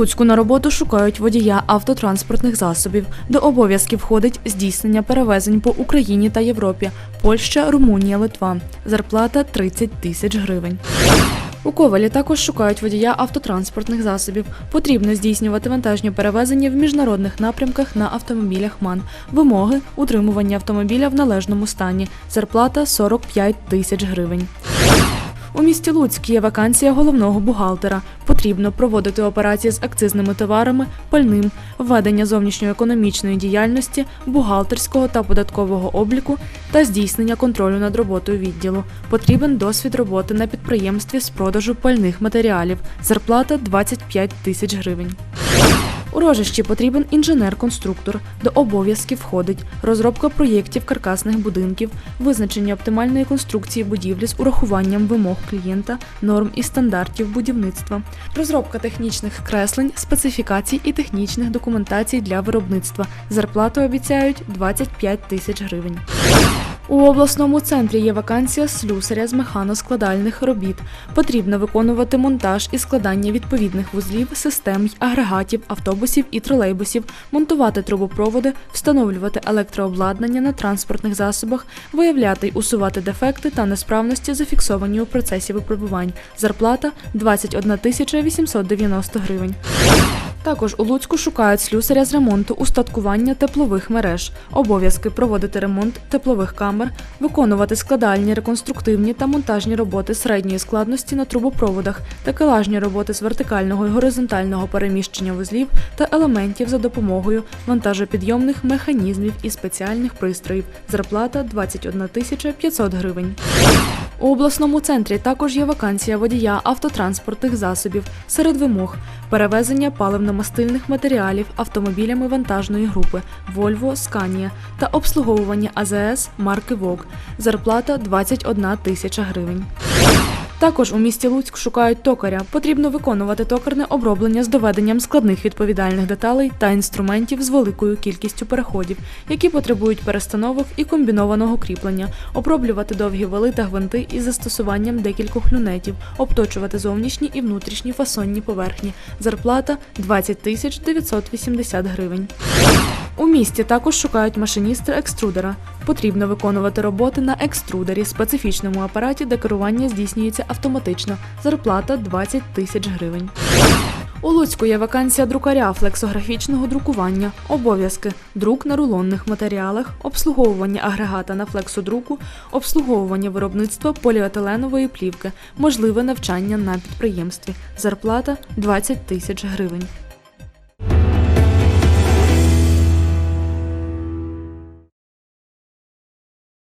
Луцьку на роботу шукають водія автотранспортних засобів. До обов'язків входить здійснення перевезень по Україні та Європі, Польща, Румунія, Литва. Зарплата 30 тисяч гривень. У Ковалі також шукають водія автотранспортних засобів. Потрібно здійснювати вантажні перевезення в міжнародних напрямках на автомобілях МАН. Вимоги утримування автомобіля в належному стані. Зарплата 45 тисяч гривень. У місті Луцьк є вакансія головного бухгалтера. Потрібно проводити операції з акцизними товарами, пальним, введення зовнішньоекономічної діяльності, бухгалтерського та податкового обліку та здійснення контролю над роботою відділу. Потрібен досвід роботи на підприємстві з продажу пальних матеріалів. Зарплата 25 тисяч гривень. У рожищі потрібен інженер-конструктор. До обов'язків входить розробка проєктів каркасних будинків, визначення оптимальної конструкції будівлі з урахуванням вимог клієнта, норм і стандартів будівництва, розробка технічних креслень, специфікацій і технічних документацій для виробництва. Зарплату обіцяють 25 тисяч гривень. У обласному центрі є вакансія слюсаря з механоскладальних робіт. Потрібно виконувати монтаж і складання відповідних вузлів, систем агрегатів, автобусів і тролейбусів, монтувати трубопроводи, встановлювати електрообладнання на транспортних засобах, виявляти й усувати дефекти та несправності, зафіксовані у процесі випробувань. Зарплата 21 тисяча 890 гривень. Також у Луцьку шукають слюсаря з ремонту устаткування теплових мереж, обов'язки проводити ремонт теплових камер, виконувати складальні, реконструктивні та монтажні роботи середньої складності на трубопроводах, такелажні роботи з вертикального і горизонтального переміщення вузлів та елементів за допомогою вантажопідйомних механізмів і спеціальних пристроїв. Зарплата 21 тисяча 500 гривень. У обласному центрі також є вакансія водія автотранспортних засобів серед вимог перевезення паливно-мастильних матеріалів автомобілями вантажної групи Volvo, Scania та обслуговування АЗС марки ВОГ. Зарплата 21 тисяча гривень. Також у місті Луцьк шукають токаря. Потрібно виконувати токарне оброблення з доведенням складних відповідальних деталей та інструментів з великою кількістю переходів, які потребують перестановок і комбінованого кріплення, оброблювати довгі вали та гвинти із застосуванням декількох люнетів, обточувати зовнішні і внутрішні фасонні поверхні. Зарплата 20 тисяч 980 гривень. У місті також шукають машиністра екструдера. Потрібно виконувати роботи на екструдері, специфічному апараті, де керування здійснюється автоматично. Зарплата 20 тисяч гривень. У Луцьку є вакансія друкаря флексографічного друкування, обов'язки, друк на рулонних матеріалах, обслуговування агрегата на флексодруку, обслуговування виробництва поліетиленової плівки, можливе навчання на підприємстві. Зарплата 20 тисяч гривень.